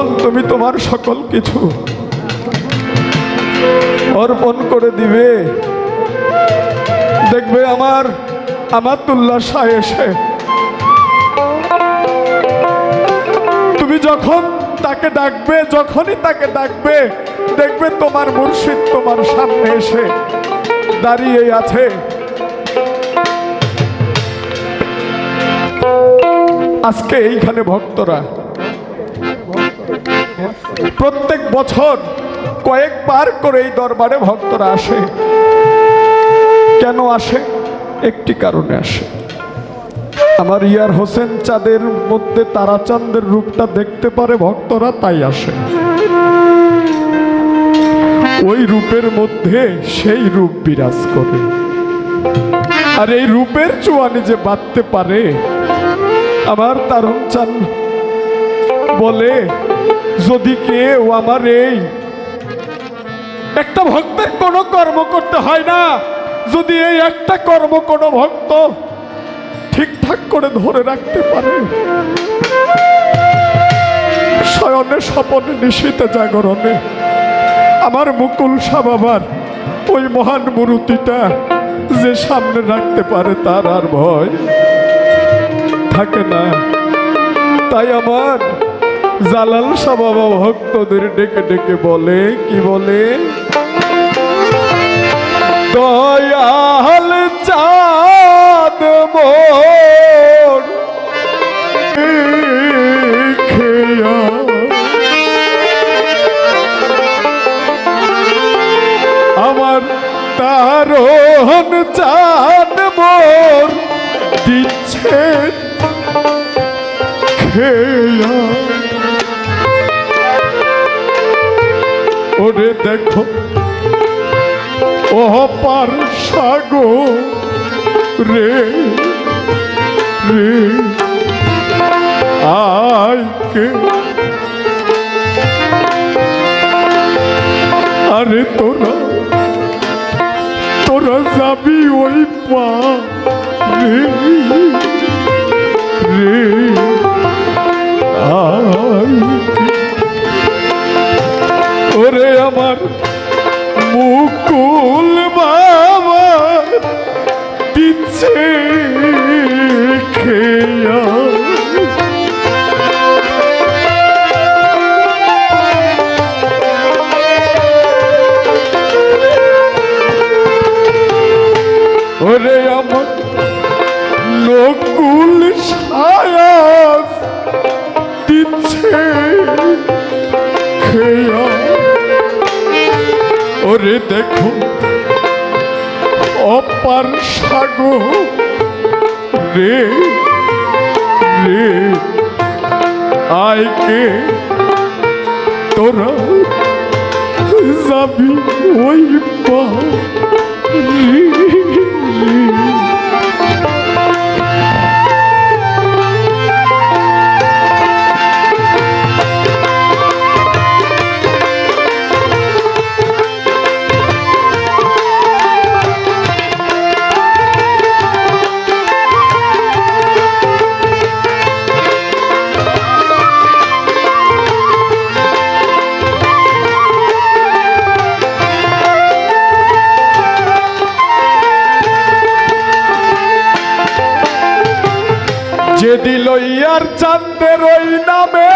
যখন তুমি তোমার সকল কিছু অর্পণ করে দিবে। দেখবে আমার আমাতুল্লাহ শাহ এসে। তুমি যখন তাকে ডাকবে, যখনই তাকে ডাকবে, দেখবে তোমার মুর্শিদ তোমার সামনে এসে দাঁড়িয়ে আছে। আজকে এইখানে ভক্তরা প্রত্যেক বছর কয়েকবার করে এই দরবারে ভক্তরা আসে। কেন আসে? একটি কারণে আসে। আমার ইয়ার হোসেন চাঁদের মধ্যে তারাচাঁদের রূপটা দেখতে পারে, ভক্তরা তাই আসে। ওই রূপের মধ্যে সেই রূপ বিরাজ করে। আর এই রূপের চুয়ানি যে বাঁধতে পারে, আমার তারুণ চান বলে যদি কেউ আমার এই একটা ভক্তের কোনো কর্ম করতে হয় না, যদি এই একটা কর্ম কোনো ভক্ত ঠিকঠাক করে ধরে রাখতে পারে, শয়নে স্বপনে নিশীতে জাগরণে। আমার মুকুল শাহ বাবার ওই মহান মূর্তিটা যে সামনে রাখতে পারে তার আর ভয় থাকে না। তাই আমার জালাল শাহ ভক্তদের ডেকে ডেকে বলে, কি বলে? দয়াল চাঁদ মোর আমার তারণ চাঁদ মোর দিচ্ছে, খেয়া ওরে দেখো। ও পার সাগো রে রে। আইকে আরে তোরা তোরা যাবি ওই পা রে রে। ওরে ওরে দেখো। অপার সাগর রে রে আইকে তোরা যাবি ওই পা দিল ইয়ার চাঁদের ওই নামে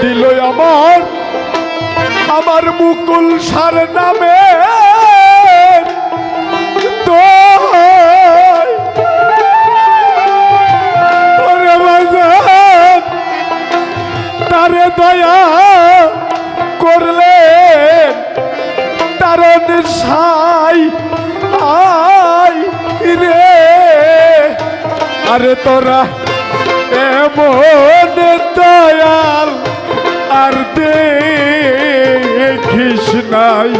দিল আমার আমার মুকুল সার নামে তারে দয়া করলে তার সাই আই রে। আরে তোরা, এমন দয়া নাই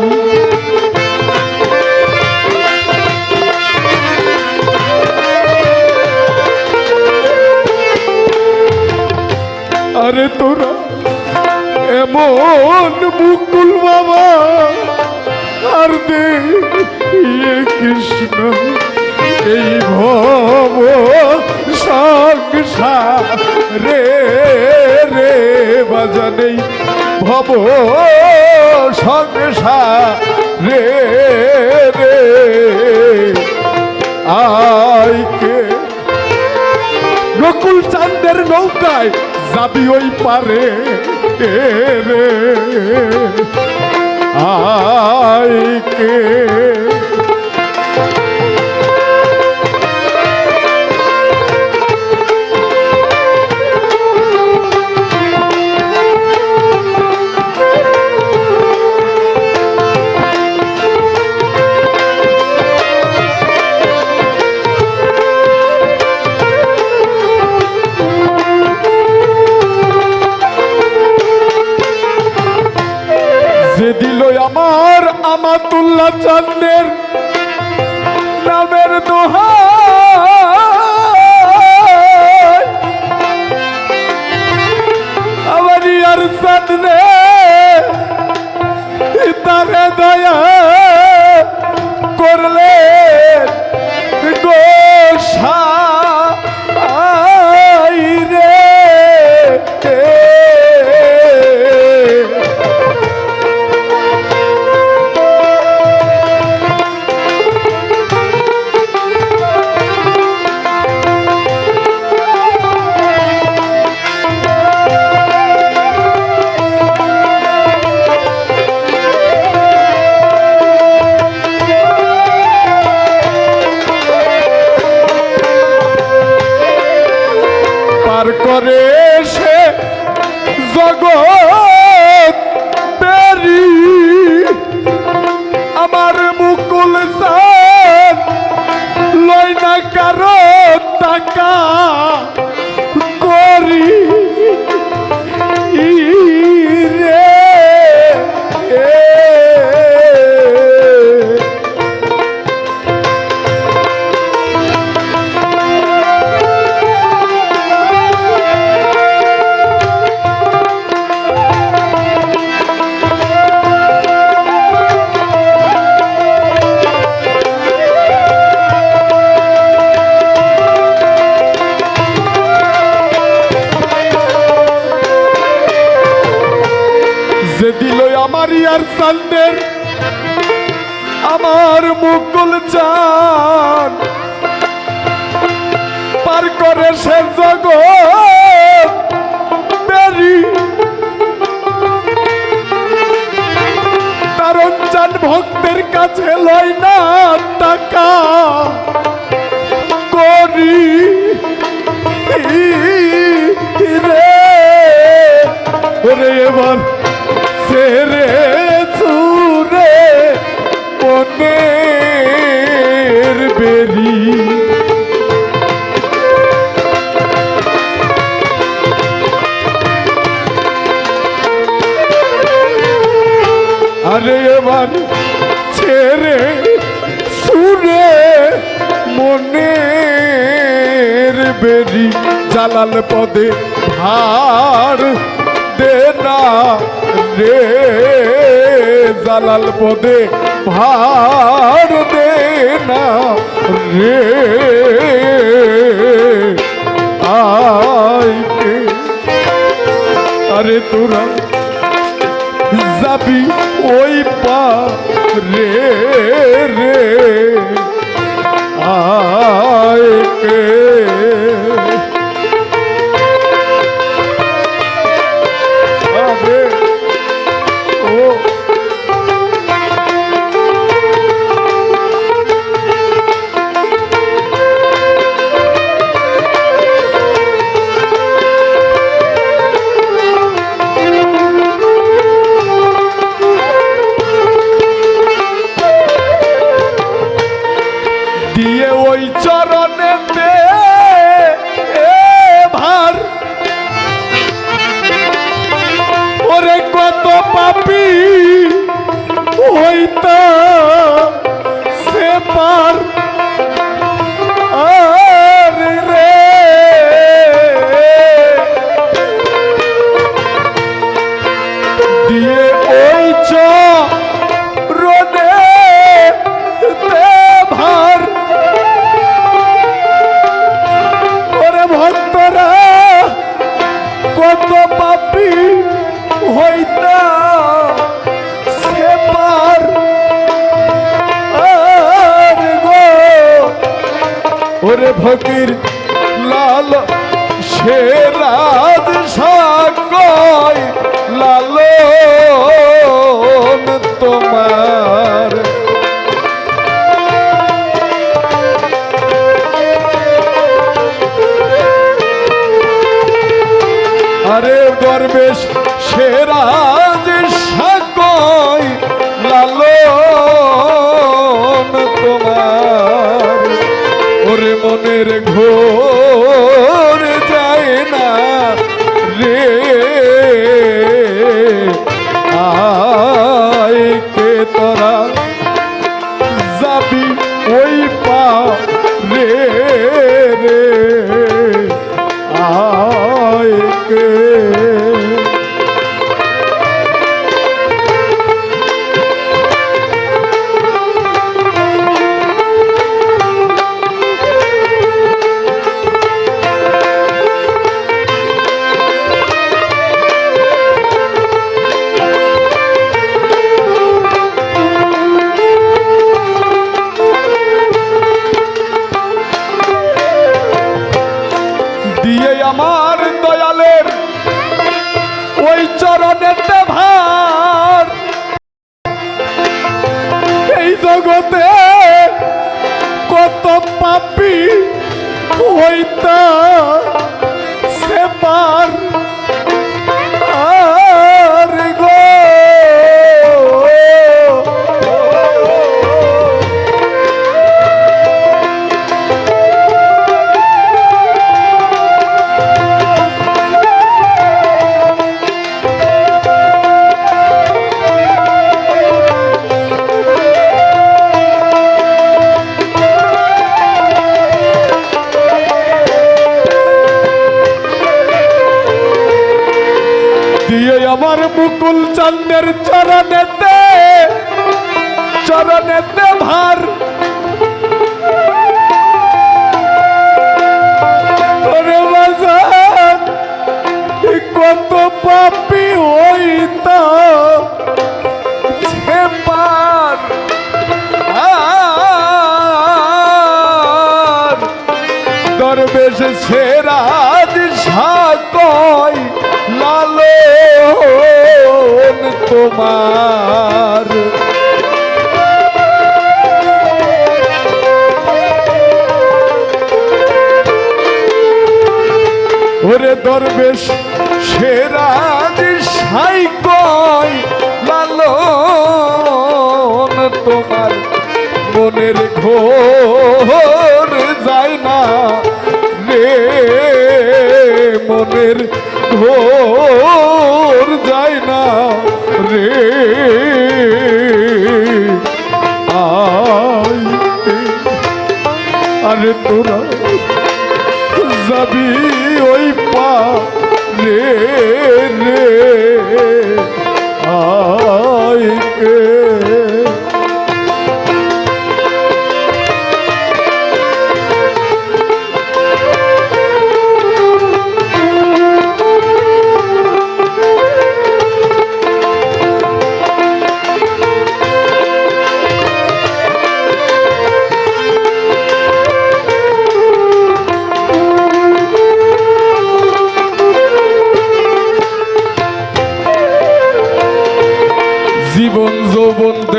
আরে তোরা এমন মুকুল বাবা আর দে কৃষ্ণ এই ভব সংসার বাজানেই ভব সংসার রে রে। আইকে নকুল চাঁদের নৌকায় যাবি ওই পারে রে। আইকে আমার আমাতুল্লাহ চাঁদের নামের দোহা আমার ইয়ার চাঁদরে তারে দয়া দিল আমার ইয়ার সান্দের আমার মুকুল চান। পার করে সে জগৎ বেরি। কারণ চান ভক্তের কাছে লয় না টাকা করি। রে এবার জালাল পদে ভার দে না রে। জালাল পদে ভার দে না রে। আইকে আরে তোরা যাবি ওই পা রে দরবেশ সেরাজ সাকয় লালন তোমার। ওরে মনের ঘোর পাপি আমার মুকুল চন্দ্রের চরণেতে চরণেতে ভার। কত পাপি সে পার। দরবেশ সেরাজ লালন তোমার? ওরে দরবেশ সেরাজ সাইকয় লালন তোমার? মনের ঘোর যায় না রে, মনের ঘোর রে আরে তোরা যাবি ওই পা রে। রে আয়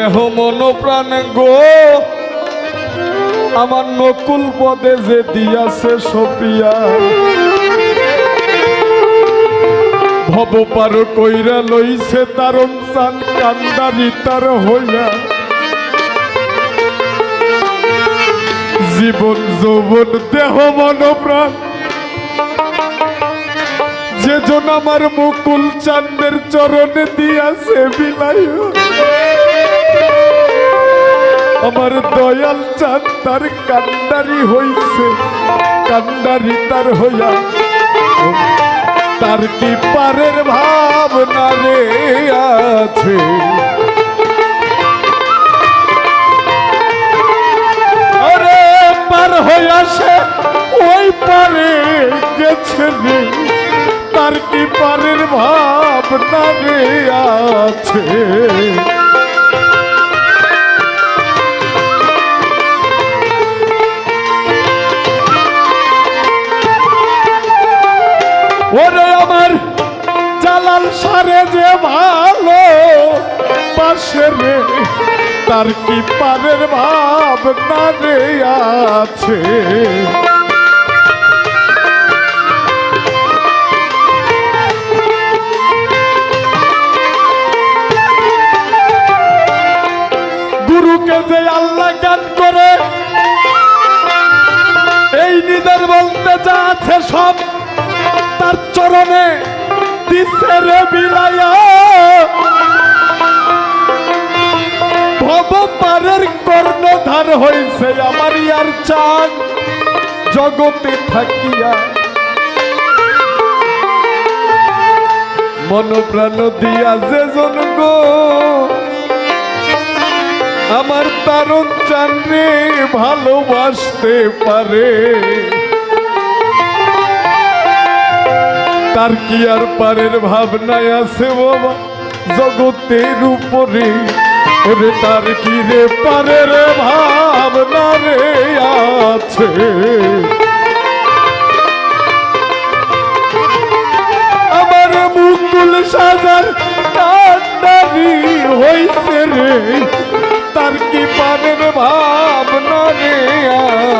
দেহ মন প্রাণ গো। আমার নকুল পদে যে দিয়াছে সপিয়া। ভব পার কইরা লইছে তারম চান কান্দারি তার হইয়া। জীবন, যৌবন, দেহ, মন, প্রাণ। যে জন আমার মুকুল চান্দের চরণে দিয়াছে বিলাই আমার দয়াল চাঁদ, তার কান্ডারি হইছে, কান্ডারি তার হইয়া। তার কি পারের ভাবনা রে আছে? আরে পার হইয়া সে ওই পারে গেছে রে। তার কি পারের ভাবনা রে আছে? ওরে আমার জালাল সারে যে ভালো পাশে রে, তার কি পারের ভাব না রে আছে? গুরুকে যে আল্লাহ গান করে, এই নিজের বলতে যা আছে সব চরণে দিচ্ছে বিলায়া ভব পারের কর্ণধার হইছে আমার ইয়ার চাঁদ জগতে থাকিয়া। মন প্রাণ দিয়া যে জন গো, আমার তারুণ চান্দ্রে ভালোবাসতে পারে। তার কি আর পারের ভাবনায় আছে বাবা জগতের উপরে ওরে তার কি রে পারের ভাবনা রে আছে? আমার মুকুল সাজার কান্ডারি হইছে রে, তার কি পারের ভাবনা রে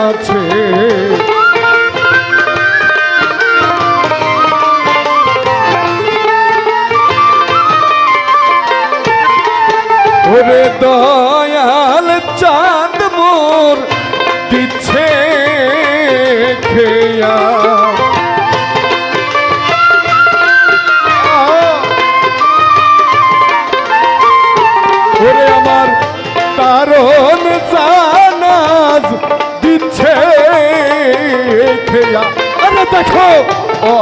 আছে?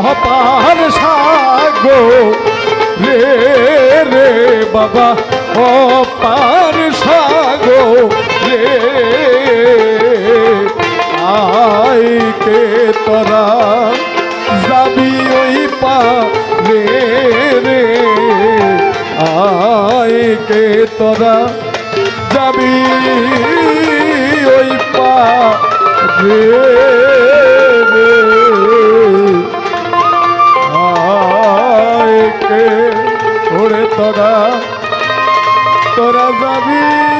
অপার সাগো। রে রে, বাবা অপার সাগো। রে আইকে তোরা যাবি ওই পা রে। রে আইকে তোরা যাবি ওই পা রে। ওরে তোরা তোরা যাবি।